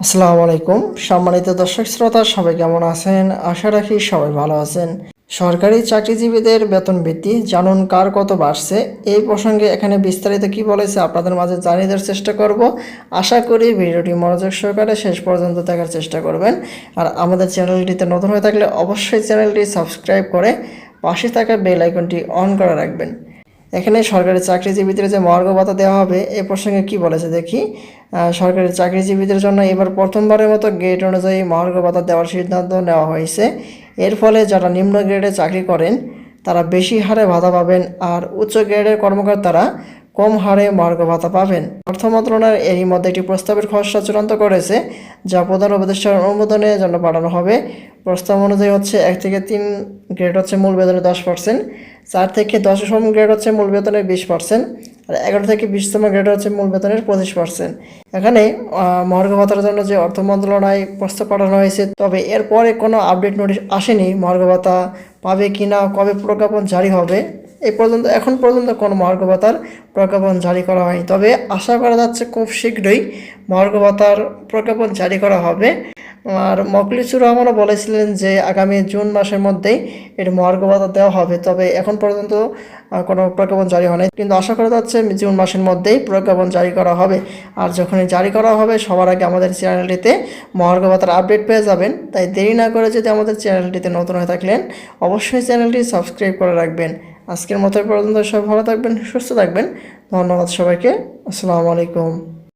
আসসালামু আলাইকুম। সম্মানিত দর্শক শ্রোতা, সবাই কেমন আছেন? আশা রাখি সবাই ভালো আছেন। সরকারি চাকরিজীবীদের বেতন বৃদ্ধি, জানুন কার কত বাড়ছে? এই প্রসঙ্গে এখানে বিস্তারিত কি বলেছে আপনাদের মাঝে জানিয়ে দেওয়ার চেষ্টা করব। আশা করি ভিডিওটি মনোযোগ সহকারে শেষ পর্যন্ত দেখার চেষ্টা করবেন। আর আমাদের চ্যানেলটিতে নতুন হয়ে থাকলে অবশ্যই চ্যানেলটি সাবস্ক্রাইব করে পাশে থাকা বেল আইকনটি অন করে রাখবেন। এখানে সরকারি চাকরিজীবীদের যে মর্গ ভাতা দেওয়া হবে, এ প্রসঙ্গে কি বলেছে দেখি? সরকারি চাকরিজীবীদের জন্য এবার প্রথমবারের মতো গ্রেড অনুযায়ী মর্গ ভাতা দেওয়ার সিদ্ধান্ত নেওয়া হয়েছে। এর ফলে যারা নিম্ন গ্রেডে চাকরি করেন, তারা বেশি হারে ভাতা পাবেন আর উচ্চ গ্রেডের কর্মকর্তারা কম হারে মহার্ঘ ভাতা পাবেন। অর্থ মন্ত্রণালয় এরই মধ্যে একটি প্রস্তাবের খসড়া চূড়ান্ত করেছে, যা প্রধান উপদেষ্টার অনুমোদনের জন্য পাঠানো হবে। প্রস্তাব অনুযায়ী হচ্ছে এক থেকে তিন গ্রেড হচ্ছে মূল বেতনের দশ পার্সেন্ট, চার থেকে দশম গ্রেড হচ্ছে মূল বেতনের বিশ পার্সেন্ট, আর এগারো থেকে বিশতম গ্রেড হচ্ছে মূল বেতনের পঁচিশ পার্সেন্ট। এখানে মহার্ঘ ভাতার জন্য যে অর্থ মন্ত্রণালয় প্রস্তাব পাঠানো হয়েছে, তবে এরপরে কোনো আপডেট নোটিশ আসেনি মহার্ঘ ভাতা পাবে কি না কবে প্রজ্ঞাপন জারি হবে। এই পর্যন্ত, এখন পর্যন্ত কোনো মহার্ঘ ভাতার প্রজ্ঞাপন জারি করা হয়নি। তবে আশা করা যাচ্ছে খুব শীঘ্রই মহার্ঘ ভাতার প্রজ্ঞাপন জারি করা হবে। আর মকলিসুর রহমানও বলেছিলেন যে আগামী জুন মাসের মধ্যেই এর মহার্ঘ ভাতা দেওয়া হবে। তবে এখন পর্যন্ত কোনো প্রজ্ঞাপন জারি হয় নাই কিন্তু আশা করা যাচ্ছে জুন মাসের মধ্যেই প্রজ্ঞাপন জারি করা হবে। আর যখনই জারি করা হবে, সবার আগে আমাদের চ্যানেলটিতে মহার্ঘ ভাতার আপডেট পেয়ে যাবেন। তাই দেরি না করে যদি আমাদের চ্যানেলটিতে নতুন হয়ে থাকলেন, অবশ্যই চ্যানেলটি সাবস্ক্রাইব করে রাখবেন। আজকের মতো পর্যন্ত সব ভালো থাকবেন সুস্থ থাকবেন। ধন্যবাদ সবাইকে। আসসালামু আলাইকুম।